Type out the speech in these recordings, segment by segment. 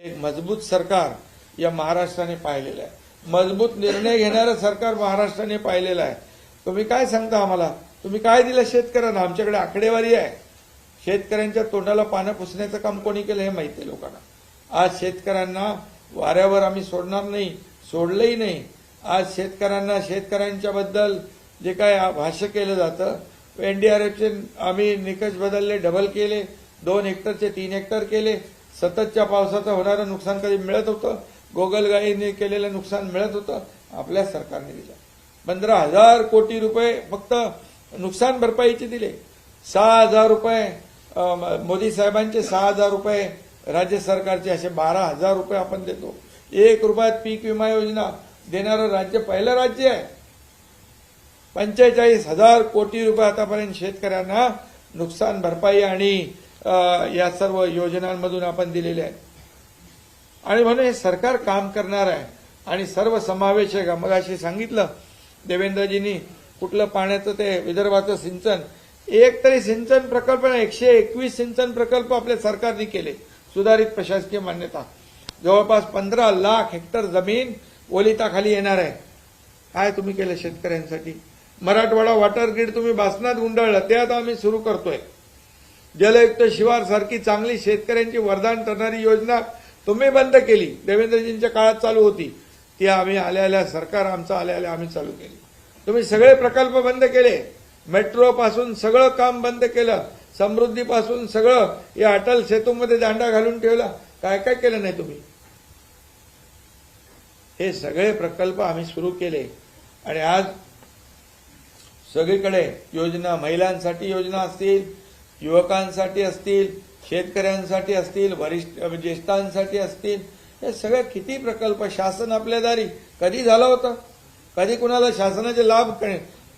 एक मजबूत सरकार या महाराष्ट्राने पाहिलेलं आहे. मजबूत निर्णय घेणारं सरकार महाराष्ट्राने पाहिलेलं आहे. तुम्ही काय सांगता आम्हाला? तुम्ही काय दिलं शेतकऱ्यांना? आमच्याकडे आकडेवारी आहे. शेतकऱ्यांच्या तोंडाला पानं पुसण्याचं काम कोणी केलं हे माहिती आहे लोकांना. आज शेतकऱ्यांना वाऱ्यावर आम्ही सोडणार नाही सोडलंही नाही. आज शेतकऱ्यांना शेतकऱ्यांच्या बद्दल जे काय भाष्य केलं जातं एनडीआरएफचे आम्ही निकष बदलले डबल केले दोन हेक्टरचे तीन हेक्टर केले सततच्या पावसाचं होणारं नुकसान कधी मिळत होतं? गोगलगाईने केलेलं नुकसान मिळत होतं? आपल्या सरकारने दिलं. पंधरा हजार कोटी रुपये फक्त नुकसान भरपाईचे दिले. सहा हजार रुपये मोदी साहेबांचे सहा हजार रुपये राज्य सरकारचे असे बारा हजार रुपये आपण देतो. एक रुपयात पीक विमा योजना देणारं राज्य पहिलं राज्य आहे. पंचेचाळीस हजार कोटी रुपये आतापर्यंत शेतकऱ्यांना नुकसान भरपाई आणि या सर्व योजनांमधून आपण दिलेले आहेत. आणि म्हणून हे सरकार काम करणार आहे. आणि सर्व समावेशक आहे. मग अशी सांगितलं देवेंद्रजींनी कुठलं पाण्याचं ते विदर्भाचं सिंचन. एक तरी सिंचन प्रकल्प नाही, एकशे एकवीस सिंचन प्रकल्प आपल्या सरकारने केले. सुधारित प्रशासकीय मान्यता. जवळपास पंधरा लाख हेक्टर जमीन ओलिताखाली येणार आहे. काय तुम्ही केलं शेतकऱ्यांसाठी? मराठवाडा वॉटर ग्रीड तुम्ही बासनात गुंडाळलं ते आता आम्ही सुरू करतोय. जलयुक्त शिवार सारखी चांगली शेतकऱ्यांची वरदान ठरणारी योजना तुम्ही बंद केली. देवेंद्रजींच्या काळात चालू होती. ती आम्ही आल्या आल्या सरकार आमचं आल्या आल्या आम्ही चालू केली. तुम्ही सगळे प्रकल्प बंद केले. मेट्रो पासून सगळं काम बंद केलं. समृद्धीपासून सगळं या अटल सेतूमध्ये दांडा घालून ठेवला. काय काय केलं नाही तुम्ही? हे सगळे प्रकल्प आम्ही सुरू केले. आणि आज सगळीकडे योजना महिलांसाठी योजना असतील युवकांसाठी असतील शेतकऱ्यांसाठी असतील वरिष्ठ ज्येष्ठांसाठी असतील हे सगळे किती प्रकल्प शासन आपल्या दारी? कधी झालं होतं? कधी कुणाला शासनाचे लाभ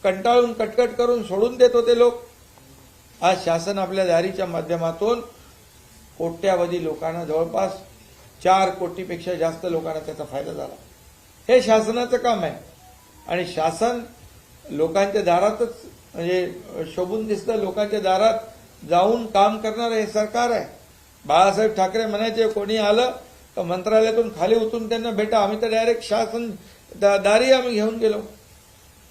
कंटाळून कटकट करून सोडून देत होते लोक? आज शासन आपल्या दारीच्या माध्यमातून कोट्यावधी लोकांना जवळपास चार कोटीपेक्षा जास्त लोकांना त्याचा फायदा झाला. हे शासनाचं काम आहे. आणि शासन लोकांच्या दारातच म्हणजे शोभून दिसतं लोकांच्या दारात जाऊन काम करणारं हे सरकार आहे. बाळासाहेब ठाकरे म्हणायचे कोणी आलं तर मंत्रालयातून खाली उतरून त्यांना भेटा? आम्ही तर डायरेक्ट शासन दारी आम्ही घेऊन गेलो.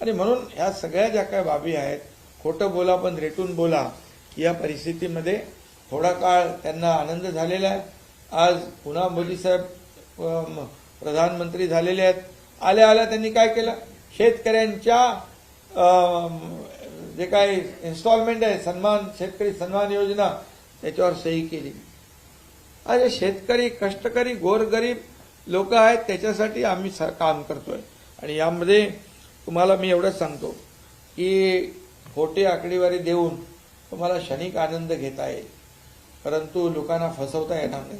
आणि म्हणून ह्या सगळ्या ज्या काय बाबी आहेत खोटं बोला पण रेटून बोला या परिस्थितीमध्ये थोडा काळ त्यांना आनंद झालेला आहे. आज पुन्हा मोदी साहेब प्रधानमंत्री झालेले आहेत. आल्या आल्या त्यांनी काय केलं? शेतकऱ्यांच्या जे काही इन्स्टॉलमेंट आहे सन्मान शेतकरी सन्मान योजना त्याच्यावर सही केली. आज शेतकरी कष्टकरी गोरगरीब लोक आहेत त्याच्यासाठी आम्ही स- काम करतोय. आणि यामध्ये तुम्हाला मी एवढंच सांगतो की खोटी आकडेवारी देऊन तुम्हाला क्षणिक आनंद घेता येईल. परंतु लोकांना फसवता येणार नाही.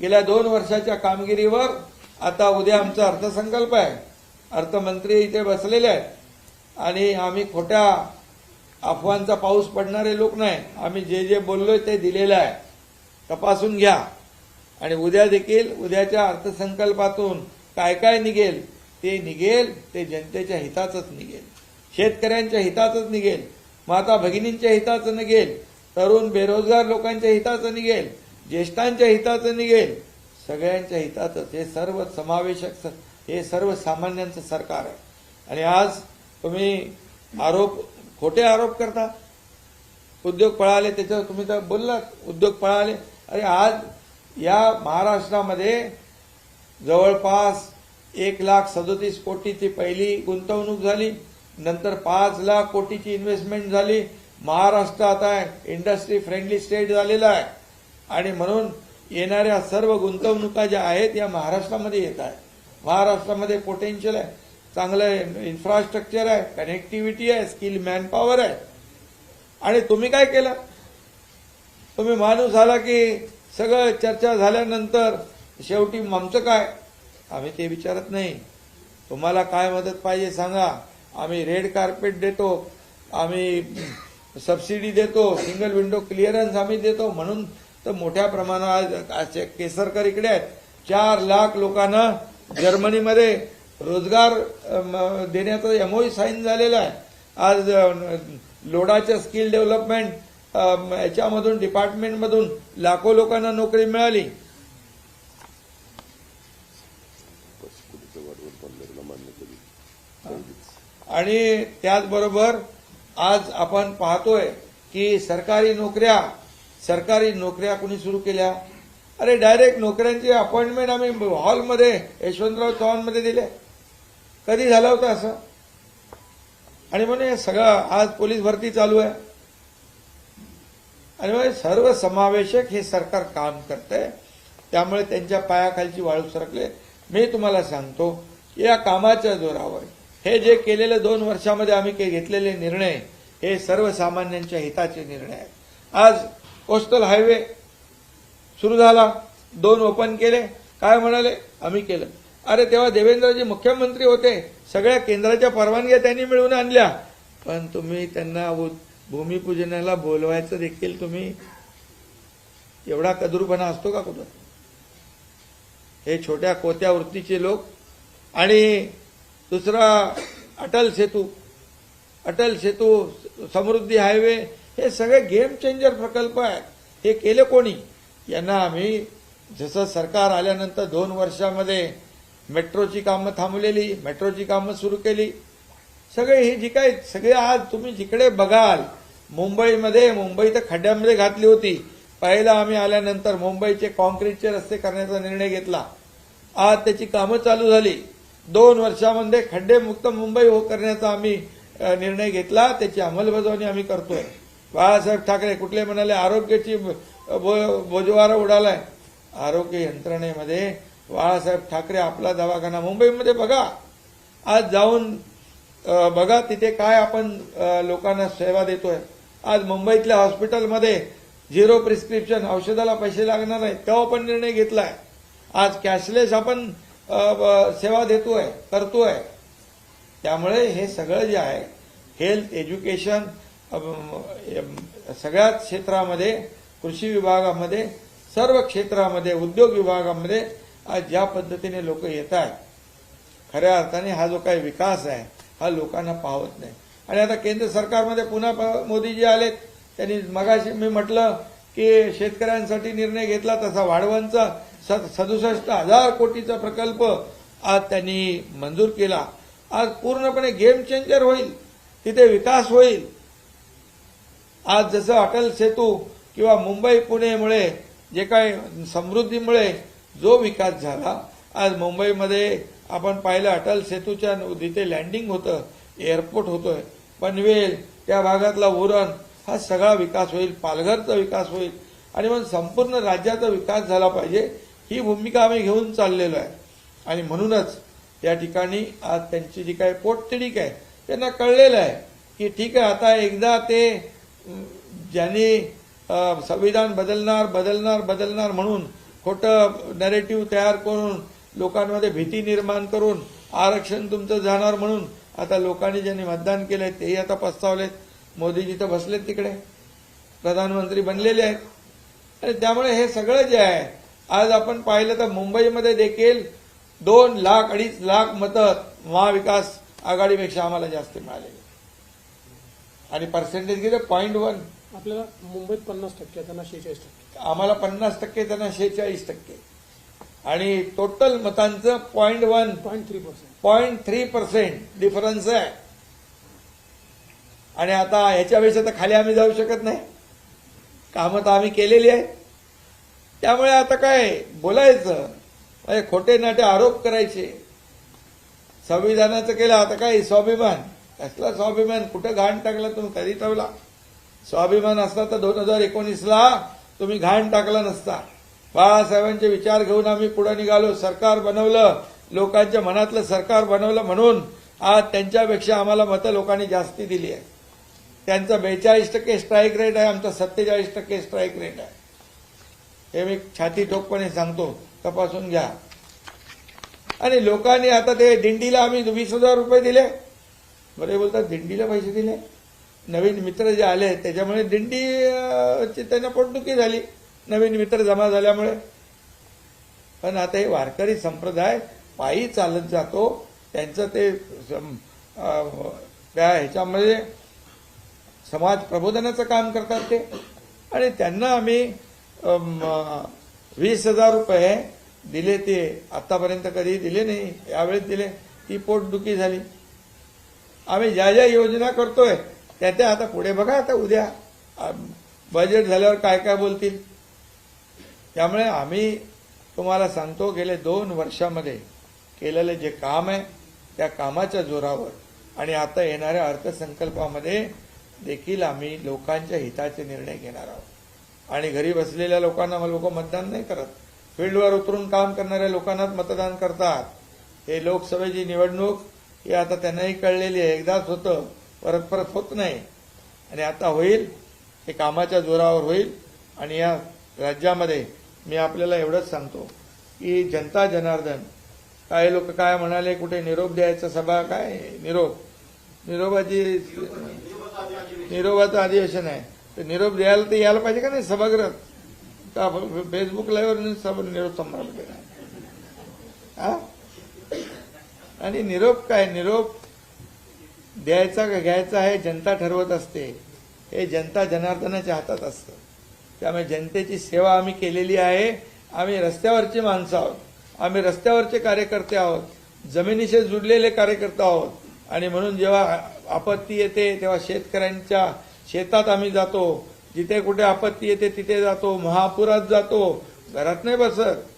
गेल्या दोन वर्षाच्या कामगिरीवर आता उद्या आमचा अर्थसंकल्प आहे. अर्थमंत्री इथे बसलेले आहेत. आणि आम्ही खोट्या अफवांचा पाऊस पडणारे लोक नाही. आम्ही जे जे बोललोय ते दिलेलं आहे. तपासून घ्या. आणि उद्या देखील उद्याच्या अर्थसंकल्पातून काय काय निघेल ते निघेल ते जनतेच्या हिताचंच निघेल. शेतकऱ्यांच्या हिताचंच निघेल. माता भगिनींच्या हिताचं निघेल. तरुण बेरोजगार लोकांच्या हिताचं निघेल. ज्येष्ठांच्या हिताचं निघेल. सगळ्यांच्या हिताचंच हे सर्व समावेशक हे सर्व सामान्यांचं सरकार आहे. आणि आज तुम्ही आरोप खोटे आरोप करता. उद्योग पळाले त्याच्यावर तुम्ही तर बोललात उद्योग पळाले. अरे आज या महाराष्ट्रामध्ये जवळपास एक लाख सदोतीस कोटीची पहिली गुंतवणूक झाली. नंतर पाच लाख कोटीची इन्व्हेस्टमेंट झाली. महाराष्ट्र आता इंडस्ट्री फ्रेंडली स्टेट झालेला आहे. आणि म्हणून येणाऱ्या सर्व गुंतवणुका ज्या आहेत या महाराष्ट्रामध्ये येत आहे महाराष्ट्रामध्ये पोटेन्शियल आहे. चांगलं इन्फ्रास्ट्रक्चर आहे कनेक्टिव्हिटी आहे स्किल मॅनपॉवर आहे. आणि तुम्ही काय केलं? तुम्ही माणूस आला की सगळं चर्चा झाल्यानंतर शेवटी आमचं काय? आम्ही ते विचारत नाही. तुम्हाला काय मदत पाहिजे सांगा. आम्ही रेड कार्पेट देतो. आम्ही सबसिडी देतो. सिंगल विंडो क्लिअरन्स आम्ही देतो. म्हणून तर मोठ्या प्रमाणात केसरकर इकडे आहेत. चार लाख लोकांना जर्मनीमध्ये रोजगार देण्याचं एमओई साईन झालेला आहे. आज लोडाच्या स्किल डेव्हलपमेंट याच्यामधून डिपार्टमेंटमधून लाखो लोकांना नोकरी मिळाली. आणि त्याचबरोबर आज आपण पाहतोय की सरकारी नोकऱ्या सरकारी नोकऱ्या कुणी सुरू केल्या? अरे डायरेक्ट नोकऱ्यांची अपॉइंटमेंट आम्ही हॉलमध्ये यशवंतराव चव्हाणमध्ये दिले कधी झालं होतं असं? आणि म्हणे सगळं आज पोलीस भरती चालू आहे. आणि म्हणजे सर्व समावेशक हे सरकार काम करतंय. त्यामुळे त्यांच्या पायाखालची वाळू सरकले. मी तुम्हाला सांगतो या कामाच्या जोरावर हे जे केलेले दोन वर्षामध्ये आम्ही घेतलेले निर्णय हे सर्वसामान्यांच्या हिताचे निर्णय आहेत. आज कोस्टल हायवे सुरू झाला दोन ओपन केले. काय म्हणाले? आम्ही केलं. अरे तेव्हा देवेंद्रजी मुख्यमंत्री होते. सगळ्या केंद्राच्या परवानग्या त्यांनी मिळवून आणल्या. पण तुम्ही त्यांना भूमिपूजनाला बोलवायचं देखील तुम्ही एवढा कदरूपणा असतो का कुठं? हे छोट्या कोत्या वृत्तीचे लोक. आणि दुसरा अटल सेतू अटल सेतू समृद्धी हायवे हे सगळे गेम चेंजर प्रकल्प आहेत. हे केले कोणी? यांना आम्ही जसं सरकार आल्यानंतर दोन वर्षामध्ये मेट्रोची कामं थांबलेली मेट्रोची कामं सुरू केली. सगळे ही जी काय सगळे आज तुम्ही जिकडे बघाल मुंबईमध्ये मुंबई तर खड्ड्यामध्ये घातली होती. पहिला आम्ही आल्यानंतर मुंबईचे कॉन्क्रीटचे रस्ते करण्याचा निर्णय घेतला. आज त्याची कामं चालू झाली. दोन वर्षामध्ये खड्डेमुक्त मुंबई हो करण्याचा आम्ही निर्णय घेतला. त्याची अंमलबजावणी आम्ही करतोय. बाळासाहेब ठाकरे कुठले म्हणाले आरोग्याची ब- बोजवारा उडालाय. आरोग्य यंत्रणेमध्ये बाळासाहेब ठाकरे आपला दवाखाना मुंबईमध्ये बघा. आज जाऊन बघा तिथे काय आपण लोकांना सेवा देतोय. आज मुंबईतल्या हॉस्पिटलमध्ये झिरो प्रिस्क्रिप्शन औषधाला पैसे लागणार नाहीत तेव्हा पण निर्णय घेतलाय. आज कॅशलेस आपण ब- सेवा देतोय करतोय. त्यामुळे हे सगळं जे आहे हेल्थ एज्युकेशन सगळ्याच क्षेत्रामध्ये कृषी विभागामध्ये सर्व क्षेत्रामध्ये उद्योग विभागामध्ये आज ज्या पद्धतीने लोक येत आहेत खऱ्या अर्थाने हा जो काही विकास आहे हा लोकांना पाहत नाही. आणि आता केंद्र सरकारमध्ये पुन्हा मोदीजी आलेत. त्यांनी मगाशी मी म्हटलं की शेतकऱ्यांसाठी निर्णय घेतला तसा वाढवणचा सदुसष्ट हजार कोटीचा प्रकल्प आज त्यांनी मंजूर केला. आज पूर्णपणे गेम चेंजर होईल. तिथे विकास होईल. आज जसं अटल सेतू किंवा मुंबई पुणेमुळे जे काही समृद्धीमुळे जो विकास झाला आज मुंबईमध्ये आपण पाहिलं अटल सेतूच्या तिथे लँडिंग होतं एअरपोर्ट होतोय. पनवेल त्या भागातला उरण हा सगळा विकास होईल पालघरचा विकास होईल. आणि मग संपूर्ण राज्याचा विकास झाला पाहिजे ही भूमिका आम्ही घेऊन चाललेलो आहे. आणि म्हणूनच या ठिकाणी आज त्यांची जी काही पोटतिडीक आहे त्यांना कळलेलं आहे की ठीक आहे आता एकदा ते ज्यांनी संविधान बदलणार बदलणार बदलणार म्हणून खोटं नॅरेटिव्ह तयार करून लोकांमध्ये भीती निर्माण करून आरक्षण तुमचं जाणार म्हणून आता लोकांनी ज्यांनी मतदान केलंय तेही आता पस्तावलेत. मोदीजी तर बसलेत तिकडे. प्रधानमंत्री बनलेले आहेत. आणि त्यामुळे हे सगळं जे आहे आज आपण पाहिलं तर मुंबईमध्ये देखील दोन लाख अडीच लाख मतं महाविकास आघाडीपेक्षा आम्हाला जास्त मिळालेली आणि पर्सेंटेज गेले पॉईंट वन आपल्याला मुंबईत पन्नास टक्के त्यांना शेहेचाळीस टक्के. आम्हाला पन्नास टक्के त्यांना शेहेचाळीस टक्के. आणि टोटल मतांचं point one point three percent point three percent difference आहे. आणि आता ह्याच्यापेक्षा तर खाली आम्ही जाऊ शकत नाही. कामं तर आम्ही केलेली आहेत. त्यामुळे आता काय बोलायचं? म्हणजे खोटे नाटे आरोप करायचे. संविधानाचं केलं आता काय स्वाभिमान? कसला स्वाभिमान. कुठं घाण टाकला तुम्ही? कधी ठेवला स्वाभिमान असता तर दोन हजार एकोणीसला तुम्ही घाण टाकला नसता. बाळासाहेबांचे विचार घेऊन आम्ही पुढे निघालो. सरकार बनवलं. लोकांच्या मनातलं सरकार बनवलं म्हणून आज त्यांच्यापेक्षा आम्हाला मतं लोकांनी जास्ती दिली आहे त्यांचा बेचाळीस टक्के स्ट्राईक रेट आहे. आमचा सत्तेचाळीस टक्के स्ट्राईक रेट आहे. हे मी छाती ठोकपणे सांगतो. तपासून घ्या. आणि लोकांनी आता ते दिंडीला आम्ही वीस हजार रुपये दिले. बरे बोलतात दिंडीला पैसे दिले. नवीन मित्र जे आले त्याच्यामुळे दिंडी ची त्यांना पोटदुखी झाली. नवीन मित्र जमा झाल्यामुळे. पण आता हे वारकरी संप्रदाय पायी चालत जातो. त्यांचं ते सम- त्या ह्याच्यामध्ये समाज प्रबोधनाचं काम करतात ते. आणि त्यांना आम्ही वीस हजार रुपये दिले ते आतापर्यंत कधी दिले नाही. यावेळेस दिले. ती पोटदुखी झाली. आम्ही ज्या ज्या योजना करतोय त्या त्या आता पुढे बघा आता उद्या. बजेट झाल्यावर काय काय बोलतील? त्यामुळे आम्ही तुम्हाला सांगतो गेले दोन वर्षामध्ये केलेले जे काम आहे त्या कामाच्या जोरावर. आणि आता येणाऱ्या अर्थसंकल्पामध्ये देखील आम्ही लोकांच्या हिताचे निर्णय घेणार आहोत. आणि घरी बसलेल्या लोकांना लोक मतदान नाही करत. फील्डवर उतरून काम करणाऱ्या लोकांनाच मतदान करतात. हे लोकसभेची निवडणूक हे आता त्यांनाही कळलेली आहे. एकदाच होतं. परत परत होत नाही. आणि आता होईल. हे कामाच्या जोरावर होईल. आणि या राज्यामध्ये मी आपल्याला एवढंच सांगतो की जनता जनार्दन. काही लोक काय म्हणाले कुठे निरोप द्यायचा सभा काय? निरोप. निरोपाची निरोपाचं अधिवेशन आहे. तर निरोप द्यायला तर यायला पाहिजे का नाही सभागृहात? का फेसबुक लाईव्हवर निरोप संभाळ हा? आणि निरोप काय? निरोप द्यायचा का घ्यायचा हे जनता ठरवत असते. हे जनता जनार्दनाच्या हातात असतं. त्यामुळे जनतेची सेवा आम्ही केलेली आहे. आम्ही रस्त्यावरची माणसं आहोत. आम्ही रस्त्यावरचे कार्यकर्ते आहोत. जमिनीशी जुडलेले कार्यकर्ते आहोत. आणि म्हणून जेव्हा आपत्ती येते तेव्हा शेतकऱ्यांच्या शेतात आम्ही जातो. जिथे कुठे आपत्ती येते तिथे जातो. महापुरात जातो. घरात नाही बसत.